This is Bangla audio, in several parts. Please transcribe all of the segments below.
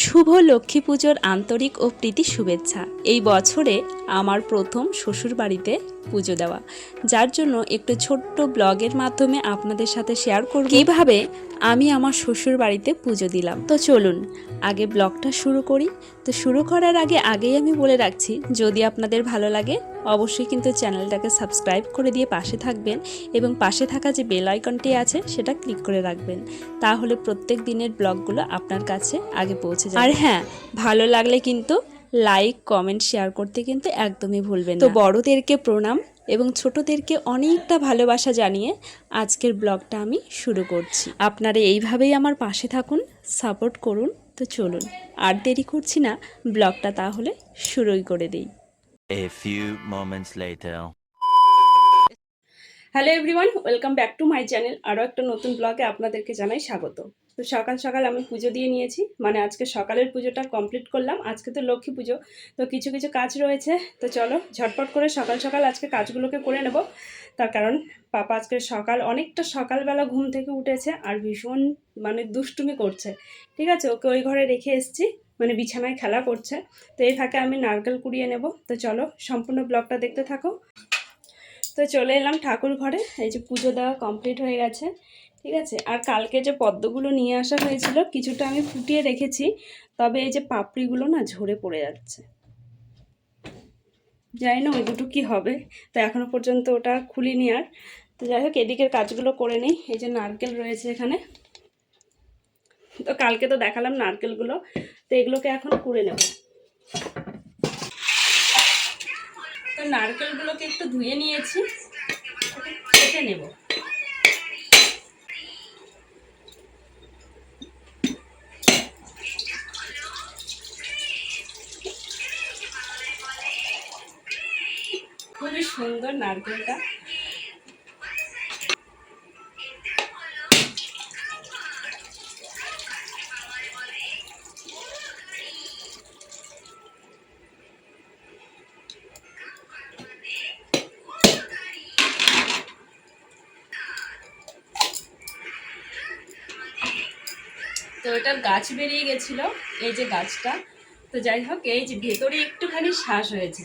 শুভ লক্ষ্মী পুজোর আন্তরিক ও প্রীতি শুভেচ্ছা। এই বছরে আমার প্রথম শ্বশুর বাড়িতে পুজো দেওয়া। যার জন্য একটু ছোট্ট ব্লগের মাধ্যমে আপনাদের সাথে শেয়ার করব। কীভাবে আমি আমার শ্বশুর বাড়িতে পুজো দিলাম। তো চলুন, আগে ব্লগটা শুরু করি। তো শুরু করার আগে আগেই আমি বলে রাখছি, যদি আপনাদের ভালো লাগে, অবশ্যই কিন্তু চ্যানেলটাকে সাবস্ক্রাইব করে দিয়ে পাশে থাকবেন এবং পাশে থাকা যে বেল আইকনটি আছে, সেটা ক্লিক করে রাখবেন। তাহলে প্রত্যেক দিনের ব্লগগুলো আপনার কাছে আগে পৌঁছে যাবে আর হ্যাঁ ভালো লাগলে কিন্তু লাইক কমেন্ট শেয়ার করতে কিন্তু একদমই ভুলবেন তো বড়দেরকে প্রণাম এবং ছোটদেরকে অনেকটা ভালোবাসা জানিয়ে আজকের ব্লগটা আমি শুরু করছি। আপনারা এইভাবেই আমার পাশে থাকুন সাপোর্ট করুন তো চলুন। আর দেরি করছি না ব্লগটা তাহলে শুরুই করে দিই। A few moments later. Hello everyone welcome back to my channel আরও একটা নতুন ব্লগে আপনাদেরকে জানাই স্বাগত। তো সকাল সকাল আমি পুজো দিয়ে নিয়েছি। মানে আজকে সকালের পুজোটা কমপ্লিট করলাম। আজকে তো লক্ষ্মী পুজো। তো কিছু কিছু কাজ রয়েছে। তো চলো, ঝটপট করে সকাল সকাল আজকে কাজগুলোকে করে নেব। তার কারণ পাপা আজকে সকাল, অনেকটা সকালবেলা ঘুম থেকে উঠেছে আর ভীষণ মানে দুষ্টুমি করছে। ঠিক আছে? ওকে ওই ঘরে রেখে এসেছি। মানে বিছানায় খেলা করছে। তো এই ফাঁকে আমি নারকেল কুড়িয়ে নেব। তো চলো, সম্পূর্ণ ব্লগটা দেখতে থাকো। তো চলে এলাম ঠাকুর ঘরে। এই যে পুজো দেওয়া কমপ্লিট হয়ে গেছে, ঠিক আছে? আর কালকে যে পদ্মগুলো নিয়ে আসা হয়েছিল, কিছুটা আমি ফুটিয়ে রেখেছি, তবে এই যে পাপড়িগুলো না ঝরে পড়ে যাচ্ছে। জানি না, ওই দুটো কী হবে? তো এখনও পর্যন্ত ওটা খুলিনি আর। তো যাই হোক, এদিকের কাজগুলো করে নিই। এই যে নারকেল রয়েছে এখানে। তো কালকে তো দেখালাম নারকেলগুলো। তো এগুলোকে এখন কুড়ে নেব তো নারকেলগুলোকে একটু ধুয়ে নিয়েছি। কেটে নেব। খুবই সুন্দর নারকেলটা। তো এটার গাছ বেরিয়ে গেছিল, এই যে গাছটা। তো যাই হোক, এই যে ভেতরে একটুখানি শ্বাস হয়েছে।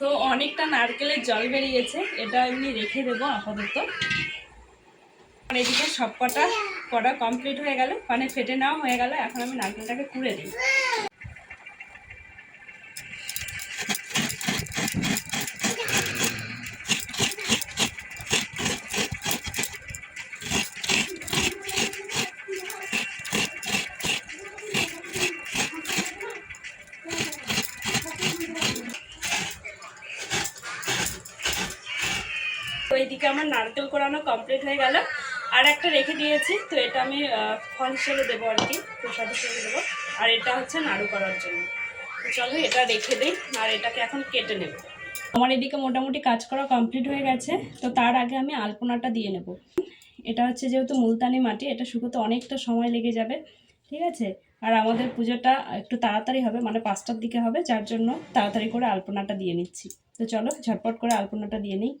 তো অনেকটা নারকেলের জল বেরিয়েছে এটা এমনি রেখে দেবো আপাতত। এদিকে সব কটা করা কমপ্লিট হয়ে গেল মানে ফেটে নেওয়া হয়ে গেল, এখন আমি নারকেলটাকে কুড়ে দিই তো এইদিকে আমার নারকেল কোরানো কমপ্লিট হয়ে গেল। আর একটা রেখে দিয়েছি, তো এটা আমি ফল হিসেবে দেবো আর কি, প্রসাদ হিসেবে দেবো। আর এটা হচ্ছে নাড়ু করার জন্য। চলো এটা রেখে দিই, আর এটাকে এখন কেটে নেব। আমার এদিকে মোটামুটি কাজ করা কমপ্লিট হয়ে গেছে, তো তার আগে আমি আলপনাটা দিয়ে নেব। এটা হচ্ছে যেহেতু মুলতানি মাটি, এটা শুকোতে অনেকটা সময় লেগে যাবে, ঠিক আছে? আর আমাদের পুজোটা একটু তাড়াতাড়ি হবে মানে পাঁচটার দিকে হবে, যার জন্য তাড়াতাড়ি করে আলপনাটা দিয়ে নিচ্ছি। তো চলো ঝটপট করে আলপনাটা দিয়ে নিই।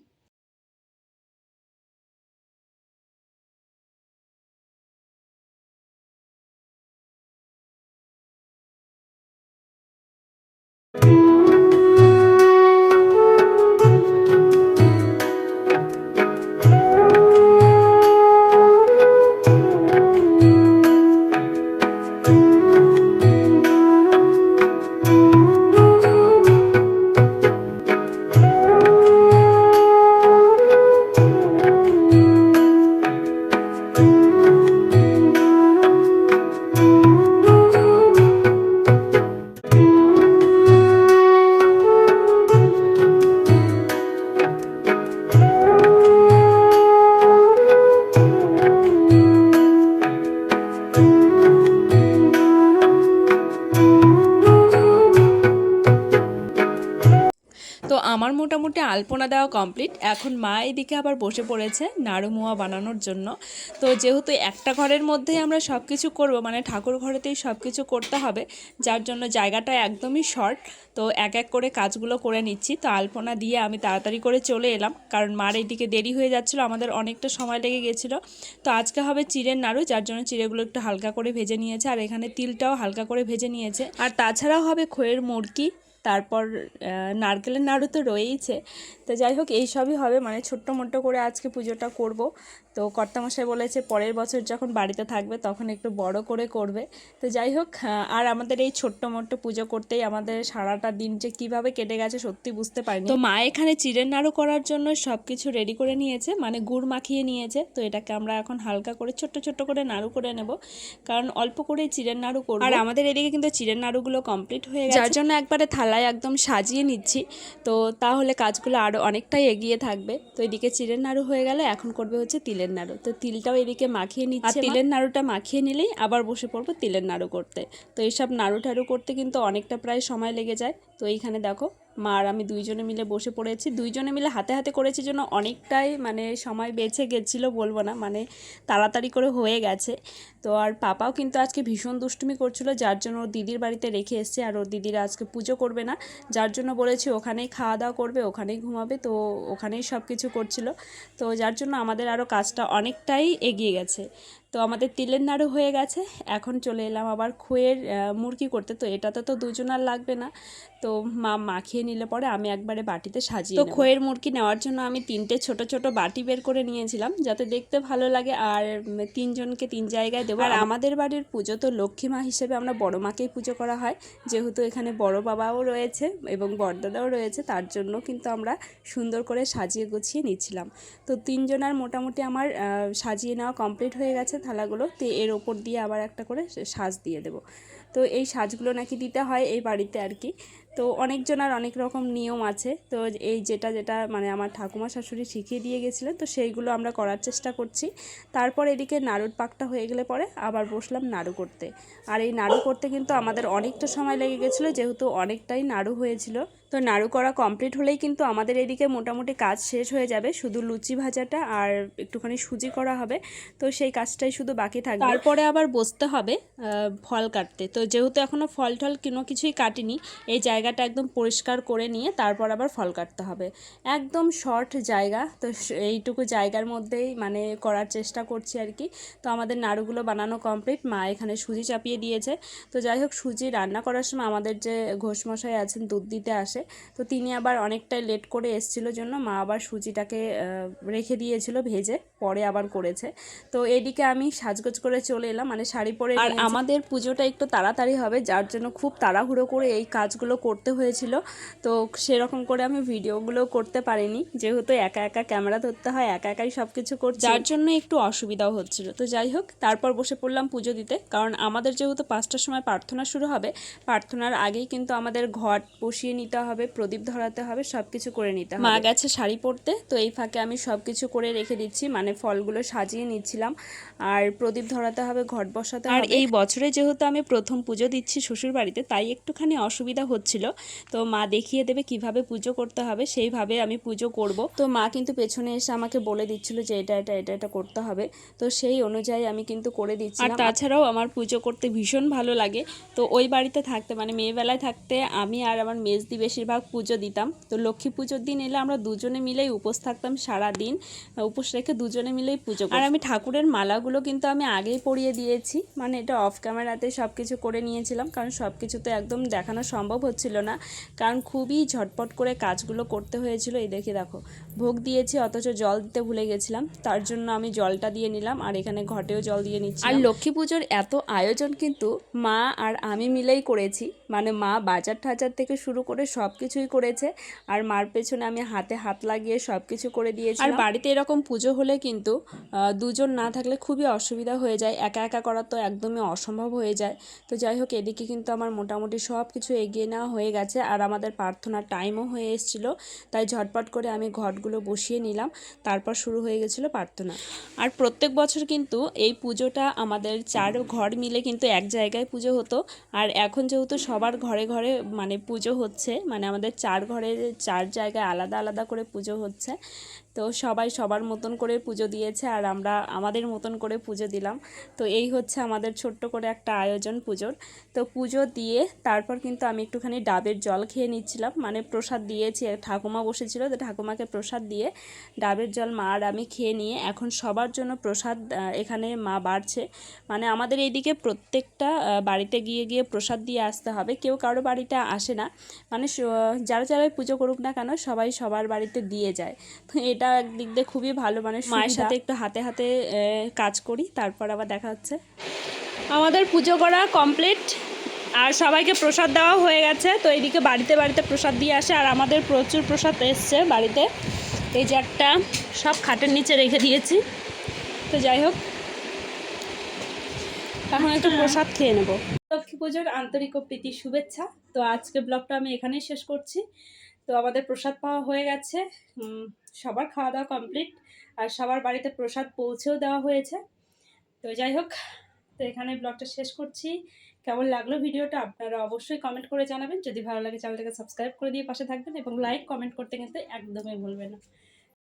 আলপনা দেওয়া কমপ্লিট এখন মা এদিকে আবার বসে পড়েছে নাড়ু মোয়া বানানোর জন্য। তো যেহেতু একটা ঘরের মধ্যেই আমরা সব কিছু করব মানে ঠাকুর ঘরেতেই সব কিছু করতে হবে, যার জন্য জায়গাটা একদমই শর্ট তো এক এক করে কাজগুলো করে নিচ্ছি। তো আলপনা দিয়ে আমি তাড়াতাড়ি করে চলে এলাম, কারণ মার এইদিকে দেরি হয়ে যাচ্ছিল, আমাদের অনেকটা সময় লেগে গেছিল। তো আজকে হবে চিড়ের নাড়ু, যার জন্য চিড়েগুলো একটু হালকা করে ভেজে নিয়েছে, আর এখানে তিলটাও হালকা করে ভেজে নিয়েছে। আর তাছাড়াও হবে খোয়ের মুরকি। তারপর নারকেলের নাড়ু তো রয়েইছে। তো যাই হোক, এই সবই হবে। মানে ছোট্ট মোট্ট করে আজকে পুজোটা করব। তো কর্তামশাই বলেছে পরের বছর যখন বাড়িতে থাকবে তখন একটু বড় করে করবে। তো যাই হোক আর আমাদের এই ছোট্ট মোট্ট পুজো করতেই আমাদের সারাটা দিন যে কীভাবে কেটে গেছে সত্যি বুঝতে পারিনি। তো মা এখানে চিড়ের নাড়ু করার জন্য সব কিছু রেডি করে নিয়েছে মানে গুড় মাখিয়ে নিয়েছে। তো এটাকে আমরা এখন হালকা করে, ছোট্ট ছোট্ট করে নাড়ু করে নেব। কারণ অল্প করে চিড়ের নাড়ু করব। আর আমাদের এদিকে কিন্তু চিড়ের নাড়ুগুলো কমপ্লিট হয়ে গেছে। যার জন্য একবারে থালায় একদম সাজিয়ে নিচ্ছি। তো তাহলে কাজগুলো আরও অনেকটাই এগিয়ে থাকবে। তো এদিকে চিড়ের নাড়ু হয়ে গেলে, এখন করবে হচ্ছে তিলের নাড়ু। তো তিলটাও এদিকে মাখিয়ে নিচ্ছে আর তিলের নাড়ুটা মাখিয়ে নিলেই আবার বসে পড়ব তিলের নাড়ু করতে। তো এইসব নাড়ু টাড়ু করতে কিন্তু অনেকটা প্রায় সময় লেগে যায়। তো এইখানে দেখো মা আর আমি দুইজনে মিলে বসে পড়েছি। দুইজনে মিলে হাতে হাতে করেছি জন্য অনেকটাই মানে সময় বেঁচে গেছিল বলব না মানে তাড়াতাড়ি করে হয়ে গেছে। তো আর পাপাও কিন্তু আজকে ভীষণ দুষ্টুমি করছিল, যার জন্য ওর দিদির বাড়িতে রেখে এসছে আর ওর দিদিরা আজকে পুজো করবে না। যার জন্য বলেছি ওখানেই খাওয়া দাওয়া করবে, ওখানেই ঘুমাবে, তো ওখানেই সব কিছু করছিল। তো যার জন্য আমাদের আরও কাজটা অনেকটাই এগিয়ে গেছে। তো আমাদের তিলের নাড়ু হয়ে গেছে। এখন চলে এলাম আবার খোয়ের মুরগি করতে। তো এটাতে তো দুজন আর লাগবে না। তো মা মাখিয়ে নিলে পরে আমি একবারে বাটিতে সাজিয়ে তো খোয়ের মুরগি নেওয়ার জন্য আমি তিনটে ছোট ছোট বাটি বের করে নিয়েছিলাম যাতে দেখতে ভালো লাগে। আর তিনজনকে তিন জায়গায় দেবো। আর আমাদের বাড়ির পুজো তো লক্ষ্মী মা হিসেবে আমরা বড় মাকেই পুজো করা হয়। যেহেতু এখানে বড় বাবাও রয়েছে এবং বড়দাদাও রয়েছে তার জন্য কিন্তু আমরা সুন্দর করে সাজিয়ে গুছিয়ে নিচ্ছিলাম। তো তিনজনের মোটামুটি আমার সাজিয়ে নেওয়া কমপ্লিট হয়ে গেছে। থালাগুলো তো এর ওপর দিয়ে আবার একটা করে সাজ দিয়ে দেবো। তো এই সাজগুলো নাকি দিতে হয় এই বাড়িতে আর কি। তো অনেকজনের অনেক রকম নিয়ম আছে। তো এই যেটা যেটা মানে আমার ঠাকুমা শাশুড়ি শিখিয়ে দিয়ে গেছিলেন তো সেইগুলো আমরা করার চেষ্টা করছি। তারপর এদিকে নাড়ুর পাকটা হয়ে গেলে পরে আবার বসলাম নাড়ু করতে। আর এই নাড়ু করতে কিন্তু আমাদের অনেকটা সময় লেগে গেছিল, যেহেতু অনেকটাই নাড়ু হয়েছিল। তো নাড়ু করা কমপ্লিট হলেই কিন্তু আমাদের এদিকে মোটামুটি কাজ শেষ হয়ে যাবে, শুধু লুচি ভাজাটা আর একটুখানি সুজি করা হবে। তো সেই কাজটাই শুধু বাকি থাকবে। তারপরে আবার বসতে হবে ফল কাটতে। তো যেহেতু এখনও ফল টল কোনো কিছুই কাটিনি, এই জায়গাটা একদম পরিষ্কার করে নিয়ে তারপর আবার ফল কাটতে হবে। একদম শর্ট জায়গা তো এইটুকু জায়গার মধ্যেই মানে করার চেষ্টা করছি আর কি। তো আমাদের নাড়ুগুলো বানানো কমপ্লিট মা এখানে সুজি চাপিয়ে দিয়েছে। তো যাই হোক সুজি রান্না করার সময় আমাদের যে ঘোষমশাই আছেন দুধ দিতে আসে। তো তিনি আবার অনেকটাই লেট করে এসছিল জন্য মা আবার সুজিটাকে রেখে দিয়েছিল ভেজে পরে আবার করেছে। তো এদিকে আমি সাজগোজ করে চলে এলাম মানে শাড়ি পরে আর আমাদের পুজোটা একটু তাড়াতাড়ি হবে যার জন্য খুব তাড়াহুড়ো করে এই কাজগুলো করতে হয়েছিল। তো সেরকম করে আমি ভিডিওগুলো করতে পারিনি। যেহেতু একা একা ক্যামেরা ধরতে হয় একা একাই সব কিছু করছি। যার জন্য একটু অসুবিধাও হচ্ছিল। তো যাই হোক তারপর বসে পড়লাম পুজো দিতে। কারণ আমাদের যেহেতু পাঁচটার সময় প্রার্থনা শুরু হবে প্রার্থনার আগেই কিন্তু আমাদের ঘট বসিয়ে নিতে হবে প্রদীপ ধরাতে হবে সব কিছু করে নিতে হবে। মা গেছে শাড়ি পরতে তো এই ফাঁকে আমি সব কিছু করে রেখে দিচ্ছি। মানে ফলগুলো সাজিয়ে নিচ্ছিলাম। আর প্রদীপ ধরাতে হবে ঘট বসাতে আর এই বছরে যেহেতু আমি প্রথম পুজো দিচ্ছি শ্বশুর বাড়িতে তাই একটুখানি অসুবিধা হচ্ছিল। তো মা দেখিয়ে দেবে কীভাবে পুজো করতে হবে সেইভাবে আমি পুজো করব। তো মা কিন্তু পেছনে এসে আমাকে বলে দিচ্ছিল যে এটা এটা এটা এটা করতে হবে। তো সেই অনুযায়ী আমি কিন্তু করে দিচ্ছি আর তাছাড়াও আমার পুজো করতে ভীষণ ভালো লাগে। তো ওই বাড়িতে থাকতে মানে মেয়েবেলায় থাকতে আমি আর আমার মেজদি বেশিরভাগ পুজো দিতাম। তো লক্ষ্মী পুজোর দিন এলে আমরা দুজনে মিলেই উপোস থাকতাম সারা দিন উপোস রেখে দুজনে মিলেই পুজো আর আমি ঠাকুরের মালাগুলো কিন্তু আমি আগেই পরিয়ে দিয়েছি। মানে এটা অফ ক্যামেরাতে সব কিছু করে নিয়েছিলাম। কারণ সব কিছু তো একদম দেখানো সম্ভব হচ্ছিল না। কারণ খুবই ঝটপট করে কাজগুলো করতে হয়েছিল। এই দেখে দেখো ভোগ দিয়েছি অথচ জল দিতে ভুলে গেছিলাম। তার জন্য আমি জলটা দিয়ে নিলাম আর এখানে ঘটেও জল দিয়ে নিচ্ছি আর লক্ষ্মী পুজোর এত আয়োজন কিন্তু মা আর আমি মিলেই করেছি। মানে মা বাজার ঠাজার থেকে শুরু করে সব কিছুই করেছে আর মার পেছনে আমি হাতে হাত লাগিয়ে সব কিছু করে দিয়েছি আর বাড়িতে এরকম পুজো হলে কিন্তু দুজন না থাকলে খুবই অসুবিধা হয়ে যায়। একা একা করা তো একদমই অসম্ভব হয়ে যায়। তো যাই হোক এদিকে কিন্তু আমার মোটামুটি সব কিছু এগিয়ে নেওয়া হয়ে গেছে আর আমাদের প্রার্থনার টাইমও হয়ে এসেছিল। তাই ঝটপট করে আমি ঘটগুলো বসিয়ে নিলাম। তারপর শুরু হয়ে গেছিল প্রার্থনা। আর প্রত্যেক বছর কিন্তু এই পুজোটা আমাদের চার ঘর মিলে কিন্তু এক জায়গায় পুজো হতো। আর এখন যেহেতু সবার ঘরে ঘরে মানে পুজো হচ্ছে মানে আমাদের চার ঘরে চার জায়গায় আলাদা আলাদা করে পুজো হচ্ছে তো সবাই সবার মতন করে পুজো দিয়েছে আর আমরা আমাদের মতন করে পুজো দিলাম। তো এই হচ্ছে আমাদের ছোট্ট করে একটা আয়োজন পুজোর। তো পুজো দিয়ে তারপর কিন্তু আমি একটুখানি ডাবের জল খেয়ে নিচ্ছিলাম। মানে প্রসাদ দিয়েছি ঠাকুমা বসেছিল তো ঠাকুমাকে প্রসাদ দিয়ে ডাবের জল মা আর আমি খেয়ে নিয়ে এখন সবার জন্য প্রসাদ এখানে মা বাড়ছে। মানে আমাদের এইদিকে প্রত্যেকটা বাড়িতে গিয়ে গিয়ে প্রসাদ দিয়ে আসতে হবে। কেউ কারও বাড়িতে আসে না। মানে যারা যারাই পুজো করুক না কেন সবাই সবার বাড়িতে দিয়ে যায়। তো এটা একদিক দিয়ে খুবই ভালো মানে মায়ের সাথে একটু হাতে হাতে কাজ করি তারপর আবার দেখা হচ্ছে। আমাদের পুজো করা কমপ্লিট আর সবাইকে প্রসাদ দেওয়া হয়ে গেছে তো এইদিকে বাড়িতে বাড়িতে প্রসাদ দিয়ে আসে আর আমাদের প্রচুর প্রসাদ এসছে বাড়িতে। এই যে একটা সব খাটের নিচে রেখে দিয়েছি তো যাই হোক। এখন একটু প্রসাদ খেয়ে নেব। লক্ষ্মী পুজোর আন্তরিক ও প্রীতি শুভেচ্ছা। তো আজকে ব্লগটা আমি এখানেই শেষ করছি। তো আমাদের প্রসাদ পাওয়া হয়ে গেছে। সবার খাওয়া দাওয়া কমপ্লিট আর সবার বাড়িতে প্রসাদ পৌঁছেও দেওয়া হয়েছে। তো যাই হোক, তো এখানে ব্লগটা শেষ করছি। কেমন লাগল ভিডিওটা আপনারা অবশ্যই কমেন্ট করে জানাবেন। যদি ভালো লাগে, চ্যানেলটাকে সাবস্ক্রাইব করে দিয়ে পাশে থাকবেন এবং লাইক কমেন্ট করতে কিন্তু একদমই ভুলবেন না।